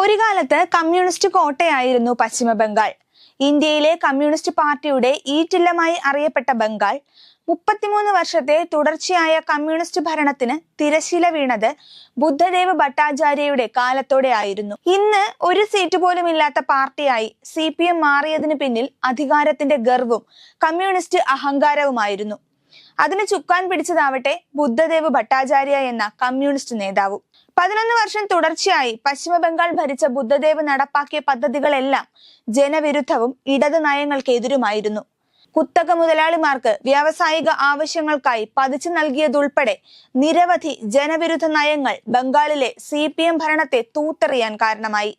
ഒരു കാലത്ത് കമ്മ്യൂണിസ്റ്റ് കോട്ടയായിരുന്നു പശ്ചിമ ബംഗാൾ ഇന്ത്യയിലെ കമ്മ്യൂണിസ്റ്റ് പാർട്ടിയുടെ ഈറ്റില്ലമായി അറിയപ്പെട്ട ബംഗാൾ മുപ്പത്തിമൂന്ന് വർഷത്തെ തുടർച്ചയായ കമ്മ്യൂണിസ്റ്റ് ഭരണത്തിന് തിരശീല വീണത് ബുദ്ധദേവ് ഭട്ടാചാര്യയുടെ കാലത്തോടെ ആയിരുന്നു. ഇന്ന് ഒരു സീറ്റ് പോലും ഇല്ലാത്ത പാർട്ടിയായി സി പി എം മാറിയതിനു പിന്നിൽ അധികാരത്തിന്റെ ഗർവും കമ്മ്യൂണിസ്റ്റ് അഹങ്കാരവുമായിരുന്നു. അതിന് ചുക്കാൻ പിടിച്ചതാവട്ടെ ബുദ്ധദേവ് ഭട്ടാചാര്യ എന്ന കമ്മ്യൂണിസ്റ്റ് നേതാവ്. പതിനൊന്ന് വർഷം തുടർച്ചയായി പശ്ചിമ ബംഗാൾ ഭരിച്ച ബുദ്ധദേവ് നടപ്പാക്കിയ പദ്ധതികളെല്ലാം ജനവിരുദ്ധവും ഇടത് നയങ്ങൾക്കെതിരുമായിരുന്നു. കുത്തക മുതലാളിമാർക്ക് വ്യാവസായിക ആവശ്യങ്ങൾക്കായി പതിച്ചു നൽകിയതുൾപ്പെടെ നിരവധി ജനവിരുദ്ധ നയങ്ങൾ ബംഗാളിലെ സി പി എം ഭരണത്തെ തൂത്തെറിയാൻ കാരണമായി.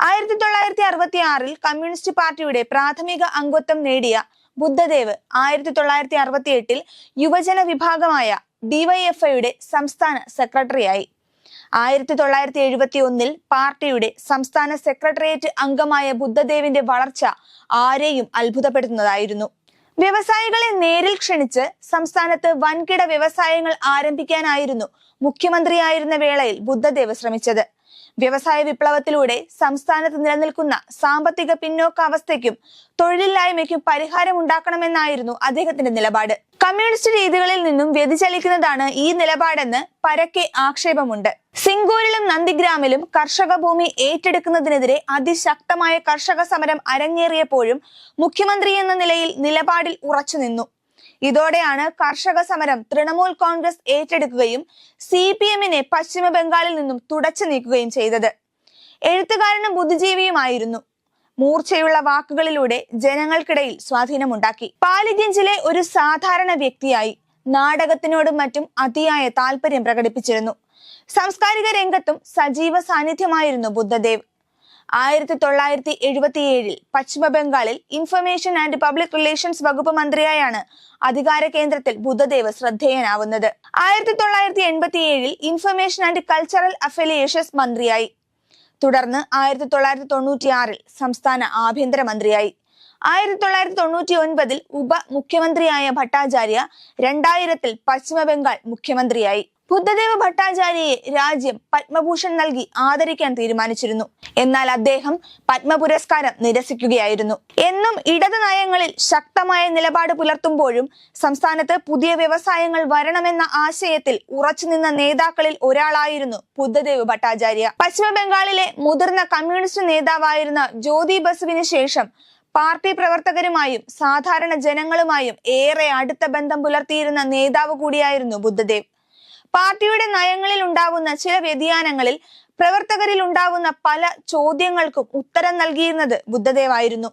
ആയിരത്തി തൊള്ളായിരത്തി അറുപത്തി ആറിൽ കമ്മ്യൂണിസ്റ്റ് പാർട്ടിയുടെ പ്രാഥമിക അംഗത്വം നേടിയ ബുദ്ധദേവ് ആയിരത്തി തൊള്ളായിരത്തി അറുപത്തി എട്ടിൽ യുവജന വിഭാഗമായ ഡിവൈഎഫ്ഐയുടെ സംസ്ഥാന സെക്രട്ടറിയായി. ആയിരത്തി തൊള്ളായിരത്തി എഴുപത്തി ഒന്നിൽ പാർട്ടിയുടെ സംസ്ഥാന സെക്രട്ടേറിയറ്റ് അംഗമായ ബുദ്ധദേവിന്റെ വളർച്ച ആരെയും അത്ഭുതപ്പെടുത്തുന്നതായിരുന്നു. വ്യവസായികളെ നേരിൽ ക്ഷണിച്ച് സംസ്ഥാനത്ത് വൻകിട വ്യവസായങ്ങൾ ആരംഭിക്കാനായിരുന്നു മുഖ്യമന്ത്രിയായിരുന്ന വേളയിൽ ബുദ്ധദേവ് ശ്രമിച്ചത്. വ്യവസായ വിപ്ലവത്തിലൂടെ സംസ്ഥാനത്ത് നിലനിൽക്കുന്ന സാമ്പത്തിക പിന്നോക്കാവസ്ഥയ്ക്കും തൊഴിലില്ലായ്മയ്ക്കും പരിഹാരം ഉണ്ടാക്കണമെന്നായിരുന്നു അദ്ദേഹത്തിന്റെ നിലപാട്. കമ്മ്യൂണിസ്റ്റ് രീതികളിൽ നിന്നും വ്യതിചലിക്കുന്നതാണ് ഈ നിലപാടെന്ന് പരക്കെ ആക്ഷേപമുണ്ട്. സിംഗൂരിലും നന്ദിഗ്രാമിലും കർഷക ഭൂമി ഏറ്റെടുക്കുന്നതിനെതിരെ അതിശക്തമായ കർഷക സമരം അരങ്ങേറിയപ്പോഴും മുഖ്യമന്ത്രി എന്ന നിലയിൽ നിലപാടിൽ ഉറച്ചുനിന്നു. ഇതോടെയാണ് കർഷക സമരം തൃണമൂൽ കോൺഗ്രസ് ഏറ്റെടുക്കുകയും സി പി എമ്മിനെ പശ്ചിമ ബംഗാളിൽ നിന്നും തുടച്ചു നീക്കുകയും ചെയ്തത്. എഴുത്തുകാരനും ബുദ്ധിജീവിയുമായിരുന്നു. മൂർച്ചയുള്ള വാക്കുകളിലൂടെ ജനങ്ങൾക്കിടയിൽ സ്വാധീനമുണ്ടാക്കി. പാലിഗഞ്ചിലെ ഒരു സാധാരണ വ്യക്തിയായി നാടകത്തിനോടും മറ്റും അതിയായ താല്പര്യം പ്രകടിപ്പിച്ചിരുന്നു. സാംസ്കാരിക രംഗത്തും സജീവ സാന്നിധ്യമായിരുന്നു ബുദ്ധദേവ്. ആയിരത്തി തൊള്ളായിരത്തി എഴുപത്തിയേഴിൽ പശ്ചിമ ബംഗാളിൽ ഇൻഫർമേഷൻ ആൻഡ് പബ്ലിക് റിലേഷൻസ് വകുപ്പ് മന്ത്രിയായാണ് അധികാര കേന്ദ്രത്തിൽ ബുദ്ധദേവ് ശ്രദ്ധേയനാവുന്നത്. ആയിരത്തി തൊള്ളായിരത്തി എൺപത്തിയേഴിൽ ഇൻഫർമേഷൻ ആൻഡ് കൾച്ചറൽ അഫിലിയേഷൻസ് മന്ത്രിയായി. തുടർന്ന് ആയിരത്തി തൊള്ളായിരത്തി തൊണ്ണൂറ്റിയാറിൽ സംസ്ഥാന ആഭ്യന്തര മന്ത്രിയായി. ആയിരത്തി തൊള്ളായിരത്തി തൊണ്ണൂറ്റി ഒൻപതിൽ ഉപ മുഖ്യമന്ത്രിയായ ഭട്ടാചാര്യ രണ്ടായിരത്തിൽ പശ്ചിമ ബംഗാൾ മുഖ്യമന്ത്രിയായി. ബുദ്ധദേവ് ഭട്ടാചാര്യയെ രാജ്യം പത്മഭൂഷൺ നൽകി ആദരിക്കാൻ തീരുമാനിച്ചിരുന്നു. എന്നാൽ അദ്ദേഹം പത്മ പുരസ്കാരം നിരസിക്കുകയായിരുന്നു. എന്നും ഇടത് നയങ്ങളിൽ ശക്തമായ നിലപാട് പുലർത്തുമ്പോഴും സംസ്ഥാനത്ത് പുതിയ വ്യവസായങ്ങൾ വരണമെന്ന ആശയത്തിൽ ഉറച്ചുനിന്ന നേതാക്കളിൽ ഒരാളായിരുന്നു ബുദ്ധദേവ് ഭട്ടാചാര്യ. പശ്ചിമ ബംഗാളിലെ മുതിർന്ന കമ്മ്യൂണിസ്റ്റ് നേതാവായിരുന്ന ജ്യോതി ബസുവിന് ശേഷം പാർട്ടി പ്രവർത്തകരുമായും സാധാരണ ജനങ്ങളുമായും ഏറെ അടുത്ത ബന്ധം പുലർത്തിയിരുന്ന നേതാവ് കൂടിയായിരുന്നു ബുദ്ധദേവ്. പാർട്ടിയുടെ നയങ്ങളിൽ ഉണ്ടാകുന്ന ചില വ്യതിയാനങ്ങളിൽ പ്രവർത്തകരിൽ ഉണ്ടാകുന്ന പല ചോദ്യങ്ങൾക്കും ഉത്തരം നൽകിയിരുന്നത് ബുദ്ധദേവായിരുന്നു.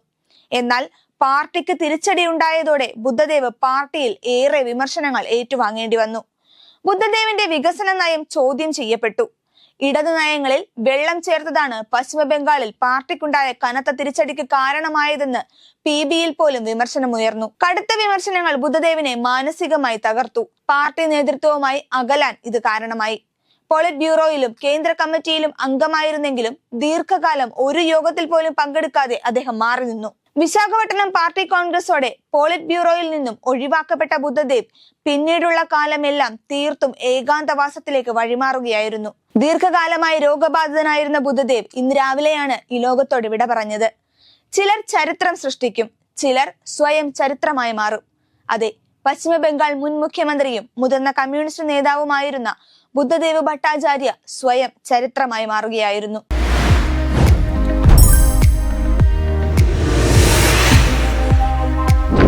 എന്നാൽ പാർട്ടിക്ക് തിരിച്ചടി ഉണ്ടായതോടെ ബുദ്ധദേവ് പാർട്ടിയിൽ ഏറെ വിമർശനങ്ങൾ ഏറ്റുവാങ്ങേണ്ടി വന്നു. ബുദ്ധദേവിന്റെ വികസന നയം ചോദ്യം ചെയ്യപ്പെട്ടു. ഇടതു നയങ്ങളിൽ വെള്ളം ചേർത്തതാണ് പശ്ചിമ ബംഗാളിൽ പാർട്ടിക്കുണ്ടായ കനത്ത തിരിച്ചടിക്ക് കാരണമായതെന്ന് പി ബിയിൽ പോലും വിമർശനമുയർന്നു. കടുത്ത വിമർശനങ്ങൾ ബുദ്ധദേവിനെ മാനസികമായി തകർത്തു. പാർട്ടി നേതൃത്വവുമായി അകലാൻ ഇത് കാരണമായി. പോളിറ്റ് ബ്യൂറോയിലും കേന്ദ്ര കമ്മിറ്റിയിലും അംഗമായിരുന്നെങ്കിലും ദീർഘകാലം ഒരു യോഗത്തിൽ പോലും പങ്കെടുക്കാതെ അദ്ദേഹം മാറി നിന്നു വിശാഖപട്ടണം പാർട്ടി കോൺഗ്രസോടെ പോളിറ്റ് ബ്യൂറോയിൽ നിന്നും ഒഴിവാക്കപ്പെട്ട ബുദ്ധദേവ് പിന്നീടുള്ള കാലമെല്ലാം തീർത്തും ഏകാന്തവാസത്തിലേക്ക് വഴിമാറുകയായിരുന്നു. ദീർഘകാലമായി രോഗബാധിതനായിരുന്ന ബുദ്ധദേവ് ഇന്ന് രാവിലെയാണ് ഈ ലോകത്തോട് വിട പറഞ്ഞത്. ചിലർ ചരിത്രം സൃഷ്ടിക്കും ചിലർ സ്വയം ചരിത്രമായി മാറും. അതെ പശ്ചിമ ബംഗാൾ മുൻ മുഖ്യമന്ത്രിയും മുതിർന്ന കമ്മ്യൂണിസ്റ്റ് നേതാവുമായിരുന്ന ബുദ്ധദേവ് ഭട്ടാചാര്യ സ്വയം ചരിത്രമായി മാറുകയായിരുന്നു.